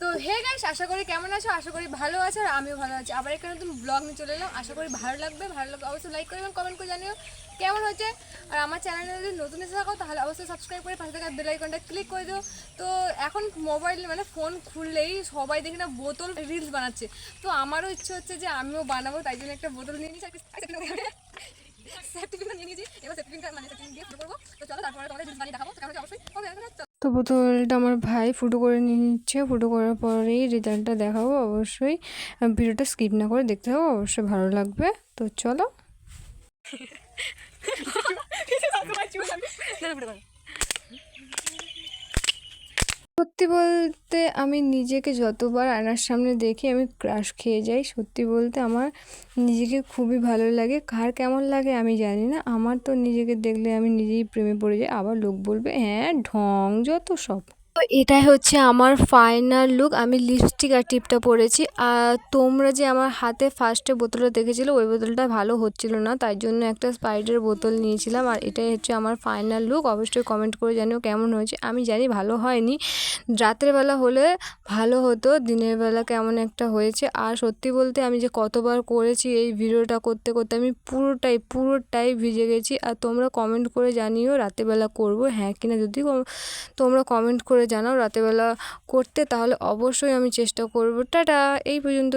তো hey guys আশা করি কেমন আছো? আশা করি ভালো আছো আর আমিও ভালো আছি। আবার এখানে নতুন ব্লগ নিয়ে চলে এলাম। আশা করি ভালো লাগবে। ভালো লাগবে অবশ্যই লাইক করে এবং কমেন্ট করে জানিও কেমন হচ্ছে আর আমার চ্যানেলে যদি নতুন এসে থাকো, তাহলে অবশ্যই সাবস্ক্রাইব করে পাশে থাকা বেল আইকনটা ক্লিক করে দিও। তো, এখন মোবাইল মানে ফোন খুললেই সবাই দেখি না বোতল রিলস বানাচ্ছে। তো আমারও ইচ্ছে হচ্ছে যে আমিও বানাবো, তাই জন্য একটা বোতল নিয়ে নিয়েছি। সার্টিফিকেট নিয়ে নিয়েছি। এবার সার্টিফিকেট মানে সার্টিফিকেট দিয়ে করব। তো চলো, তারপরে তোমাদের রিলস বানিয়ে দেখাবো তো কেমন হচ্ছে অবশ্যই কবে তো বোতলটা আমার ভাই ফুটো করে নিয়ে নিচ্ছে। ফুটো করার পরেই রেজাল্টটা দেখাবো অবশ্যই। ভিডিওটা স্কিপ না করে দেখতে হবে অবশ্যই ভালো লাগবে। তো চলো। সত্যি বলতে আমি নিজেকে যতবার আয়নার সামনে দেখি, আমি ক্রাশ খেয়ে যাই। সত্যি বলতে আমার নিজেকে খুবই ভালো লাগে। কার কেমন লাগে আমি জানি না। আমার তো নিজেকে দেখলে আমি নিজেই প্রেমে পড়ে যাই। আবার লোক বলবে হ্যাঁ ঢং যত সব। তো এটাই হচ্ছে আমার ফাইনাল লুক আমি লিপস্টিক আর টিপটা পরেছি। আর তোমরা যে আমার হাতে ফার্স্টে বোতলটা দেখেছিলো, ওই বোতলটা ভালো হচ্ছিল না। তাই জন্য একটা স্পাইডের বোতল নিয়েছিলাম। আর এটাই হচ্ছে আমার ফাইনাল লুক অবশ্যই কমেন্ট করে জানিও কেমন হয়েছে। আমি জানি ভালো হয়নি। রাতের বেলা হলে ভালো হতো, দিনের বেলা কেমন একটা হয়েছে। আর সত্যি বলতে আমি যে কতবার করেছি এই ভিডিওটা করতে করতে আমি পুরোটাই পুরোটাই ভিজে গেছি। আর তোমরা কমেন্ট করে জানিও রাতেরবেলা করব হ্যাঁ কিনা। যদি তোমরা কমেন্ট করে জানাও। রাতেবেলা করতে তাহলে অবশ্যই আমি চেষ্টা করব। টাটা এই পর্যন্ত